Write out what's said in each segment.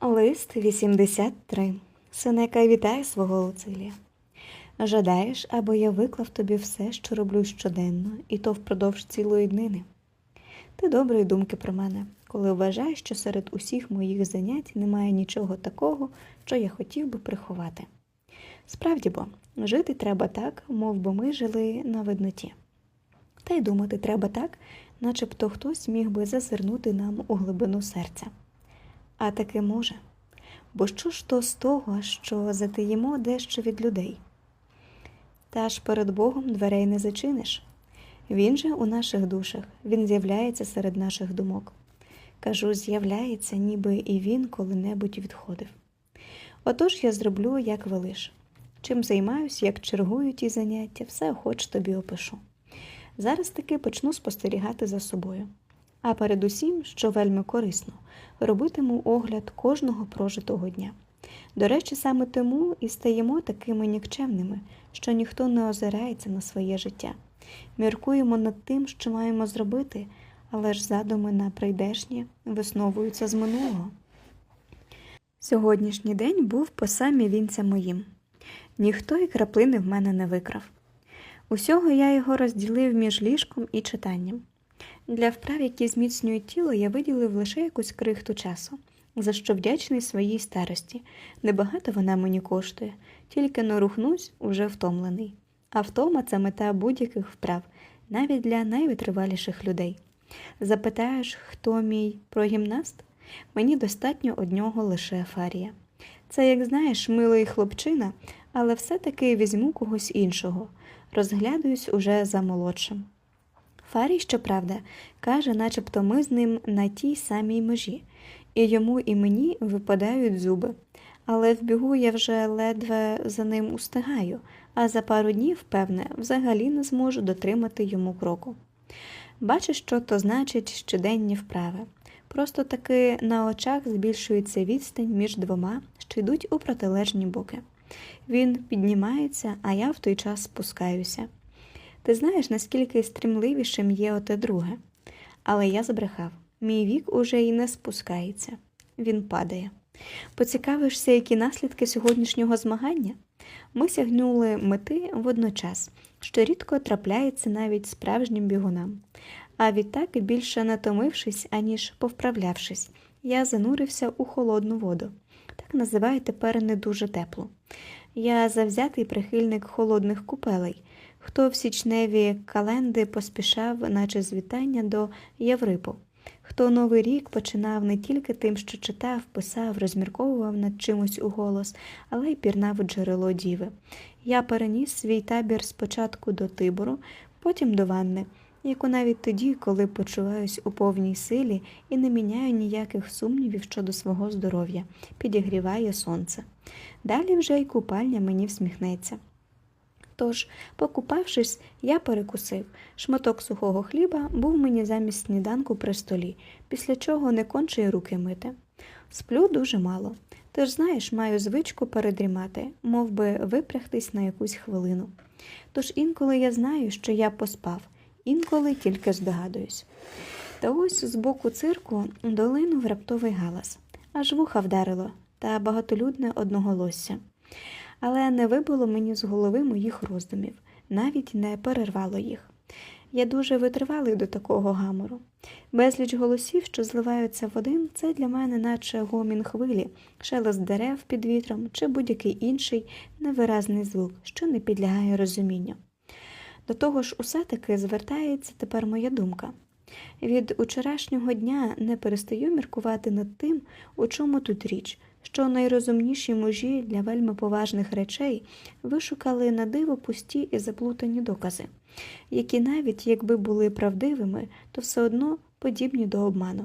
Лист 83. Сенека вітає свого Луцилія. Жадаєш, аби я виклав тобі все, що роблю щоденно, і то впродовж цілої днини. Ти доброї думки про мене, коли вважаєш, що серед усіх моїх занять немає нічого такого, що я хотів би приховати. Справді бо, жити треба так, мов би ми жили на видноті. Та й думати треба так, начебто хтось міг би зазирнути нам у глибину серця. А таки може. Бо що ж то з того, що затаїмо дещо від людей? Та ж перед Богом дверей не зачиниш. Він же у наших душах, він з'являється серед наших думок. Кажу, з'являється, ніби і він коли-небудь відходив. Отож я зроблю, як велиш. Чим займаюсь, як чергую ті заняття, все хоч тобі опишу. Зараз таки почну спостерігати за собою. А передусім, що вельми корисно, робитиму огляд кожного прожитого дня. До речі, саме тому і стаємо такими нікчемними, що ніхто не озирається на своє життя. Міркуємо над тим, що маємо зробити, але ж задуми на прийдешнє висновуються з минулого. Сьогоднішній день був по самі вінця моїм. Ніхто і краплини в мене не викрав. Усього я його розділив між ліжком і читанням. Для вправ, які зміцнюють тіло, я виділив лише якусь крихту часу, за що вдячний своїй старості. Небагато вона мені коштує, тільки но рухнусь уже втомлений. А втома це мета будь-яких вправ, навіть для найвитриваліших людей. Запитаєш, хто мій прогімнаст? Мені достатньо однього лише фарія. Це, як знаєш, милий хлопчина, але все-таки візьму когось іншого, розглядуюсь уже за молодшим. Фарій, щоправда, каже, начебто ми з ним на тій самій межі, і йому і мені випадають зуби. Але в бігу я вже ледве за ним устигаю, а за пару днів, певне, взагалі не зможу дотримати йому кроку. Бачиш, що то значить щоденні вправи. Просто таки на очах збільшується відстань між двома, що йдуть у протилежні боки. Він піднімається, а я в той час спускаюся. Ти знаєш, наскільки стрімливішим є оте друге. Але я збрехав. Мій вік уже і не спускається. Він падає. Поцікавишся, які наслідки сьогоднішнього змагання? Ми сягнули мети водночас, що рідко трапляється навіть справжнім бігунам. А відтак, більше натомившись, аніж повправлявшись, я занурився у холодну воду. Так називаю тепер не дуже теплу. Я завзятий прихильник холодних купелей, хто в січневі календи поспішав, наче з вітання до Єврипу, хто Новий рік починав не тільки тим, що читав, писав, розмірковував над чимось у голос, але й пірнав у джерело діви. Я переніс свій табір спочатку до Тибору, потім до ванни, яку навіть тоді, коли почуваюсь у повній силі і не міняю ніяких сумнівів щодо свого здоров'я, підігріває сонце. Далі вже й купальня мені всміхнеться. Тож, покупавшись, я перекусив. Шматок сухого хліба був мені замість сніданку при столі, після чого не конче руки мити. Сплю дуже мало. Ти ж знаєш, маю звичку передрімати, мов би випрягтись на якусь хвилину. Тож інколи я знаю, що я поспав, інколи тільки здогадуюсь. Та ось з боку цирку долинув раптовий галас, аж вуха вдарило, та багатолюдне одноголосся але не вибило мені з голови моїх роздумів, навіть не перервало їх. Я дуже витривалий до такого гамору. Безліч голосів, що зливаються в один, це для мене, наче гомін хвилі, шелест дерев під вітром чи будь-який інший невиразний звук, що не підлягає розумінню. До того ж, усе таки звертається тепер моя думка. Від учорашнього дня не перестаю міркувати над тим, у чому тут річ, що найрозумніші мужі для вельми поважних речей вишукали на диво пусті і заплутані докази, які навіть якби були правдивими, то все одно подібні до обману.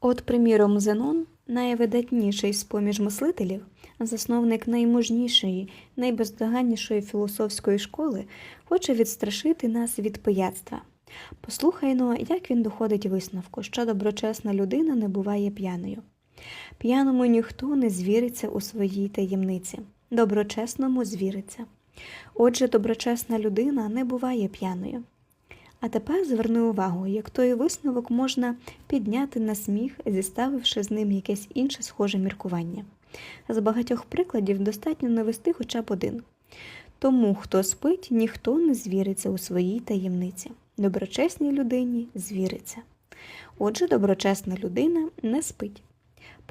От, приміром, Зенон, найвидатніший з поміж мислителів, засновник наймужнішої, найбездоганнішої філософської школи, хоче відстрашити нас від пияцтва. Послухайно, як він доходить висновку, що доброчесна людина не буває п'яною. П'яному ніхто не звіриться у своїй таємниці, доброчесному звіриться. Отже, доброчесна людина не буває п'яною. А тепер зверни увагу, як той висновок можна підняти на сміх, зіставивши з ним якесь інше схоже міркування. З багатьох прикладів достатньо навести хоча б один. Тому, хто спить, ніхто не звіриться у своїй таємниці. Доброчесній людині звіриться. Отже, доброчесна людина не спить.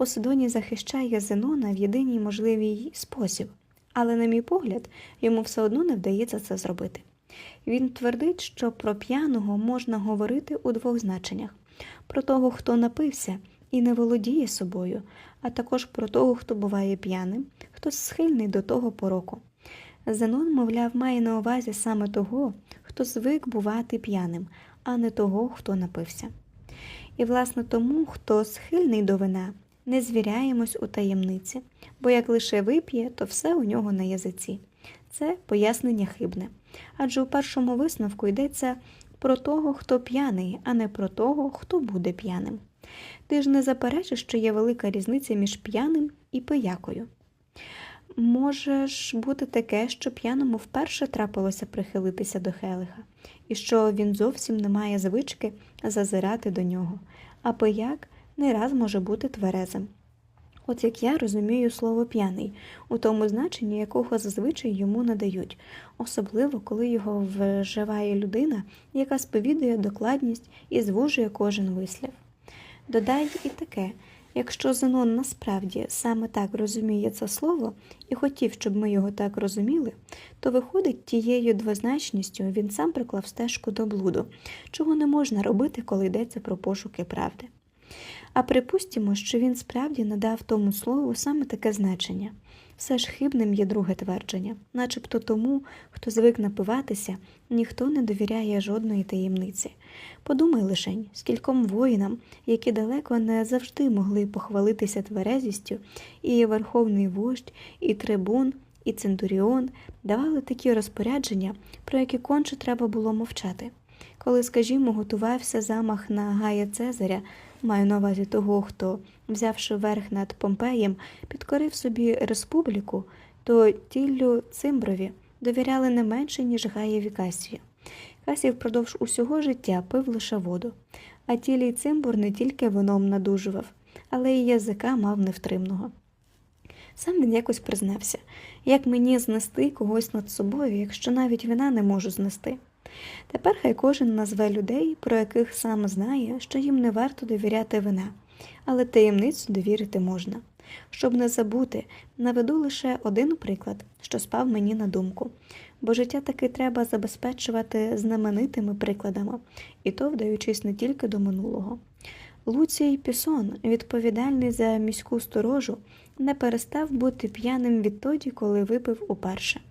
Посидоній захищає Зенона в єдиній можливій спосіб, але, на мій погляд, йому все одно не вдається це зробити. Він твердить, що про п'яного можна говорити у двох значеннях: про того, хто напився і не володіє собою, а також про того, хто буває п'яним, хто схильний до того пороку. Зенон, мовляв, має на увазі саме того, хто звик бувати п'яним, а не того, хто напився. І, власне, тому, хто схильний до вина, не звіряємось у таємниці, бо як лише вип'є, то все у нього на язиці. Це пояснення хибне. Адже у першому висновку йдеться про того, хто п'яний, а не про того, хто буде п'яним. Ти ж не заперечиш, що є велика різниця між п'яним і пиякою. Може ж бути таке, що п'яному вперше трапилося прихилитися до Хелиха, і що він зовсім не має звички зазирати до нього, а пияк не раз може бути тверезим. От як я розумію слово п'яний, у тому значенні, якого зазвичай йому надають, особливо коли його вживає людина, яка сповідує докладність і звужує кожен вислів. Додай і таке. Якщо Зенон насправді саме так розуміє це слово і хотів, щоб ми його так розуміли, то виходить тією двозначністю він сам приклав стежку до блуду, чого не можна робити, коли йдеться про пошуки правди. А припустімо, що він справді надав тому слову саме таке значення. Все ж хибним є друге твердження, начебто тому, хто звик напиватися, ніхто не довіряє жодної таємниці. Подумай лишень, скільком воїнам, які далеко не завжди могли похвалитися тверезістю, і верховний вождь, і трибун, і центуріон давали такі розпорядження, про які конче треба було мовчати. Коли, скажімо, готувався замах на Гая Цезаря, маю на увазі того, хто, взявши верх над Помпеєм, підкорив собі республіку, то тіллю Цимброві довіряли не менше, ніж Гаєві Касію. Касій впродовж усього життя пив лише воду, а тілій Цимбур не тільки вином надужував, але й язика мав невтримного. Сам він якось признався, як мені знести когось над собою, якщо навіть вина не можу знести. Тепер хай кожен назве людей, про яких сам знає, що їм не варто довіряти вина, але таємницю довірити можна. Щоб не забути, наведу лише один приклад, що спав мені на думку, бо життя таки треба забезпечувати знаменитими прикладами, і то вдаючись не тільки до минулого. Луцій Пісон, відповідальний за міську сторожу, не перестав бути п'яним відтоді, коли випив уперше.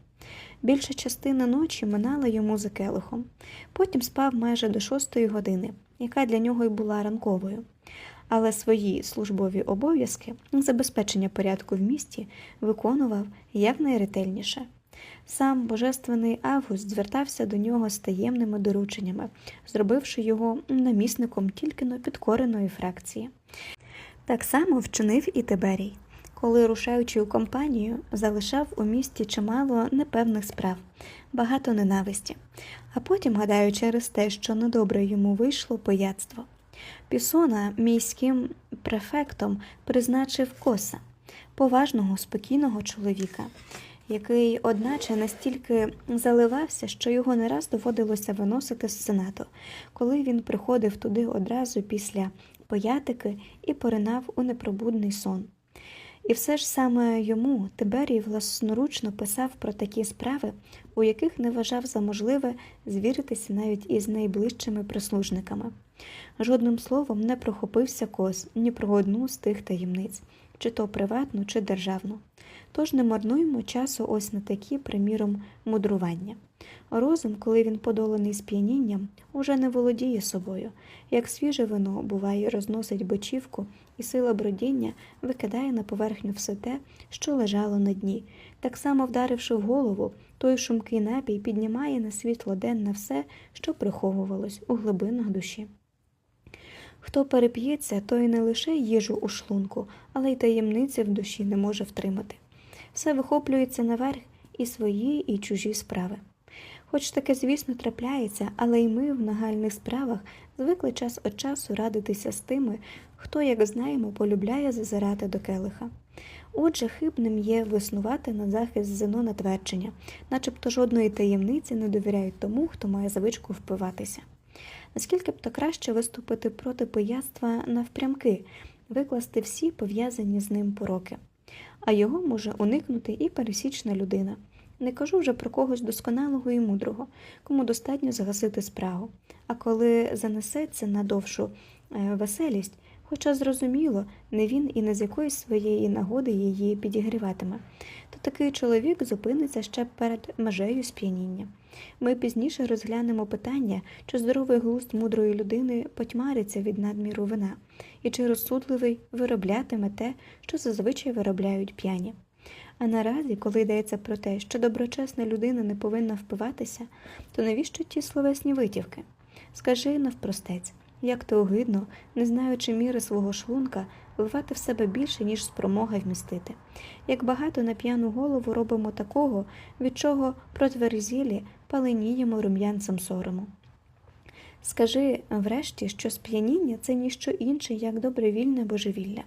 Більша частина ночі минала йому за келихом. Потім спав майже до шостої години, яка для нього й була ранковою. Але свої службові обов'язки, забезпечення порядку в місті, виконував якнайретельніше. Сам божественний Август звертався до нього з таємними дорученнями, зробивши його намісником тільки но підкореної фракції. Так само вчинив і Тиберій коли, рушаючи у компанію, залишав у місті чимало непевних справ, багато ненависті, а потім, гадаю, через те, що недобре йому вийшло пияцтво. Пісона міським префектом призначив коса, поважного, спокійного чоловіка, який, одначе, настільки заливався, що його не раз доводилося виносити з сенату, коли він приходив туди одразу після поятики і поринав у непробудний сон. І все ж саме йому Тиберій власноручно писав про такі справи, у яких не вважав за можливе звіритися навіть із найближчими прислужниками. Жодним словом не прохопився кос ні про одну з тих таємниць, чи то приватну, чи державну. Тож не марнуємо часу ось на такі, приміром, мудрування. Розум, коли він подолений сп'янінням, уже не володіє собою, як свіже вино буває, розносить бочівку, і сила бродіння викидає на поверхню все те, що лежало на дні. Так само, вдаривши в голову, той шумкий напій піднімає на світло денне все, що приховувалось у глибинах душі. Хто переп'ється, той не лише їжу у шлунку, але й таємниці в душі не може втримати. Все вихоплюється наверх і свої, і чужі справи. Хоч таке, звісно, трапляється, але й ми в нагальних справах звикли час від часу радитися з тими, хто, як знаємо, полюбляє зазирати до келиха. Отже, хибним є виснувати на захист Зенона твердження, начебто жодної таємниці не довіряють тому, хто має звичку впиватися. Наскільки б то краще виступити проти пияцтва навпрямки, викласти всі пов'язані з ним пороки, а його може уникнути і пересічна людина. Не кажу вже про когось досконалого і мудрого, кому достатньо загасити спрагу. А коли занесеться на довшу е, веселість, хоча зрозуміло, не він і не з якоїсь своєї нагоди її підігріватиме, то такий чоловік зупиниться ще перед межею сп'яніння. Ми пізніше розглянемо питання, чи здоровий глузд мудрої людини потьмариться від надміру вина, і чи розсудливий вироблятиме те, що зазвичай виробляють п'яні. А наразі, коли йдеться про те, що доброчесна людина не повинна впиватися, то навіщо ті словесні витівки? Скажи навпростець, як то огидно, не знаючи міри свого шлунка, вливати в себе більше, ніж спромога вмістити. Як багато на п'яну голову робимо такого, від чого протверзілі паленіємо рум'янцем сорому. Скажи врешті, що сп'яніння це ніщо інше, як добровільне божевілля.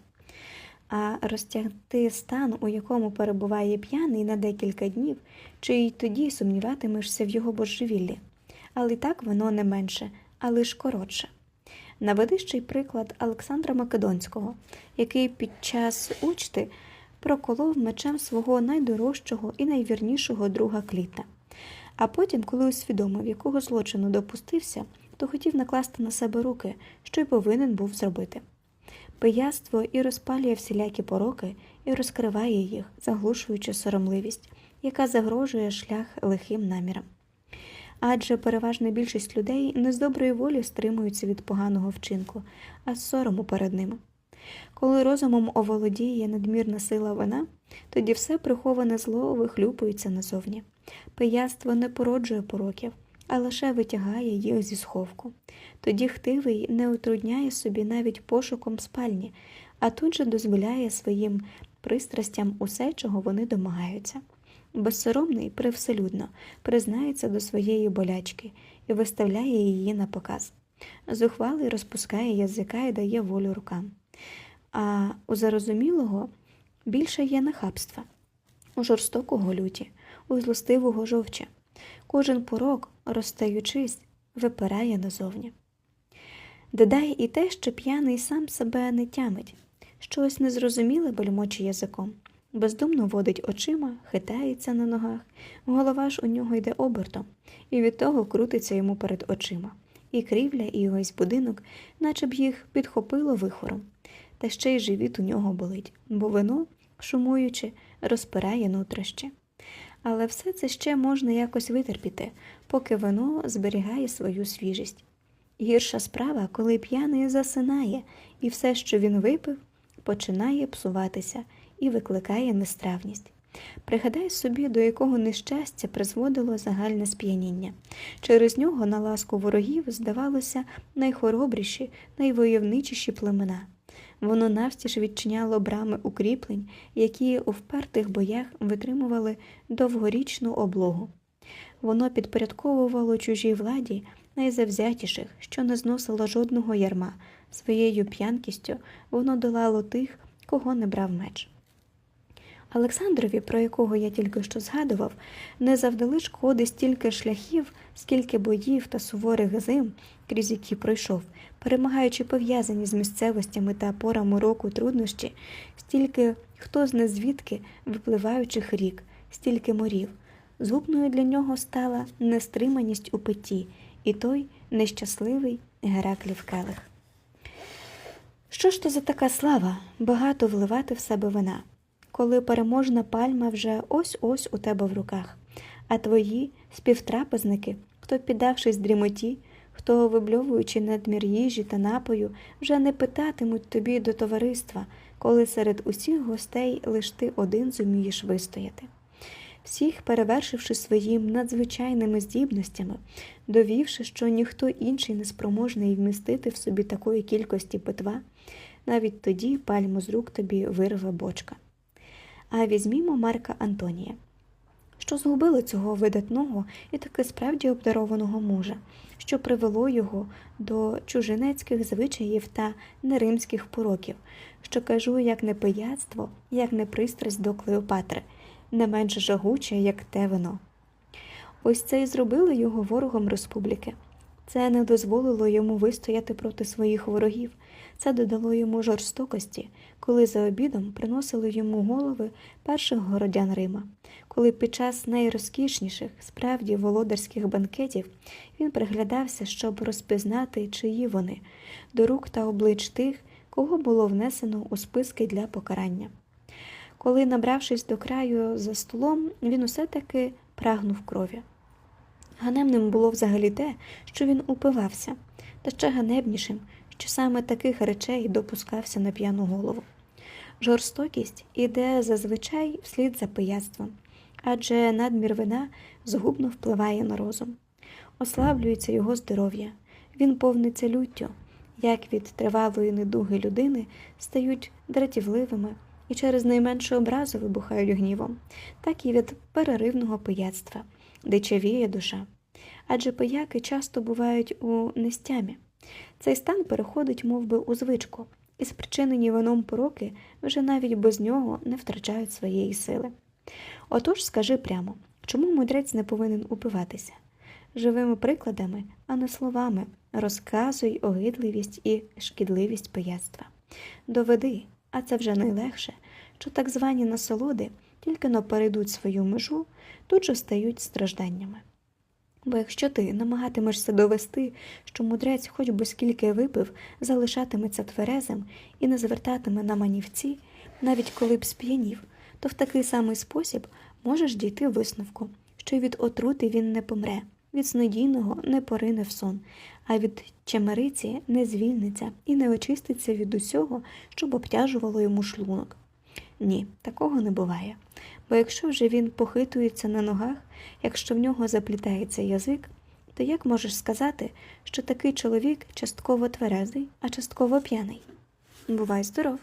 А розтягти стан, у якому перебуває п'яний на декілька днів, чи й тоді сумніватимешся в його божевіллі. Але так воно не менше, а лиш коротше. Наведи ще й приклад Олександра Македонського, який під час учти проколов мечем свого найдорожчого і найвірнішого друга кліта. А потім, коли усвідомив, якого злочину допустився, то хотів накласти на себе руки, що й повинен був зробити. Пияство і розпалює всілякі пороки, і розкриває їх, заглушуючи соромливість, яка загрожує шлях лихим намірам. Адже переважна більшість людей не з доброї волі стримуються від поганого вчинку, а з сорому перед ними. Коли розумом оволодіє надмірна сила вина, тоді все приховане зло вихлюпується назовні. Пияство не породжує пороків, а лише витягає їх зі сховку. Тоді хтивий не утрудняє собі навіть пошуком спальні, а тут же дозволяє своїм пристрастям усе, чого вони домагаються. Безсоромний привселюдно признається до своєї болячки і виставляє її на показ. Зухвалий розпускає язика і дає волю рукам. А у зарозумілого більше є нахабства, у жорстокого люті, у злостивого жовча. Кожен порок, розстаючись, випирає назовні. Додай і те, що п'яний сам себе не тямить, щось незрозуміле бельмоче язиком, бездумно водить очима, хитається на ногах, голова ж у нього йде обертом, і від того крутиться йому перед очима, і крівля, і увесь будинок, наче б їх підхопило вихором, та ще й живіт у нього болить, бо вино, шумуючи, розпирає нутрощі. Але все це ще можна якось витерпіти, поки вино зберігає свою свіжість. Гірша справа, коли п'яний засинає, і все, що він випив, починає псуватися і викликає нестравність. Пригадай собі, до якого нещастя призводило загальне сп'яніння. Через нього на ласку ворогів здавалося найхоробріші, найвойовничіші племена. Воно навстіж відчиняло брами укріплень, які у впертих боях витримували довгорічну облогу. Воно підпорядковувало чужій владі найзавзятіших, що не зносило жодного ярма. Своєю п'янкістю воно долало тих, кого не брав меч. Олександрові, про якого я тільки що згадував, не завдали шкоди стільки шляхів, скільки боїв та суворих зим, крізь які пройшов, перемагаючи пов'язані з місцевостями та порами року труднощі, стільки хто з незвідки випливаючих рік, стільки морів. Згубною для нього стала нестриманість у питті і той нещасливий Гераклів келих. Що ж то за така слава багато вливати в себе вина, коли переможна пальма вже ось ось у тебе в руках, а твої співтрапезники, хто, піддавшись дрімоті, хто, вибльовуючи надмір їжі та напою, вже не питатимуть тобі до товариства, коли серед усіх гостей лиш ти один зумієш вистояти. Всіх перевершивши своїм надзвичайними здібностями, довівши, що ніхто інший не спроможний вмістити в собі такої кількості питва, навіть тоді пальму з рук тобі вирве бочка. А візьмімо Марка Антонія. що згубили цього видатного і таки справді обдарованого мужа, що привело його до чужинецьких звичаїв та неримських пороків, що кажу як не пияцтво, як не пристрасть до Клеопатри, не менш жагуче, як те вино. Ось це і зробило його ворогом республіки. Це не дозволило йому вистояти проти своїх ворогів. Це додало йому жорстокості, коли за обідом приносили йому голови перших городян Рима, коли під час найрозкішніших, справді володарських банкетів він приглядався, щоб розпізнати, чиї вони, до рук та облич тих, кого було внесено у списки для покарання. Коли, набравшись до краю за столом, він усе таки прагнув крові. Ганебним було взагалі те, що він упивався, та ще ганебнішим, що саме таких речей допускався на п'яну голову. Жорстокість іде зазвичай вслід за пияцтвом, адже надмір вина згубно впливає на розум. Ослаблюється його здоров'я, він повниться люттю, як від тривалої недуги людини стають дратівливими і через найменшу образу вибухають гнівом, так і від переривного пияцтва, дичавіє душа. Адже пияки часто бувають у нестямі. Цей стан переходить мов би, у звичку, і спричинені вином пороки вже навіть без нього не втрачають своєї сили. Отож скажи прямо, чому мудрець не повинен упиватися? Живими прикладами, а не словами, розказуй огидливість і шкідливість пияцтва. Доведи, а це вже найлегше, що так звані насолоди тільки но перейдуть свою межу, тут же стають стражданнями. Бо якщо ти намагатимешся довести, що мудрець, хоч би скільки випив, залишатиметься тверезим і не звертатиме на манівці, навіть коли б сп'янів, то в такий самий спосіб можеш дійти висновку, що від отрути він не помре, від снодійного не порине в сон, а від чемериці не звільниться і не очиститься від усього, щоб обтяжувало йому шлунок. Ні, такого не буває. Бо якщо вже він похитується на ногах, якщо в нього заплітається язик, то як можеш сказати, що такий чоловік частково тверезий, а частково п'яний? Бувай здоров!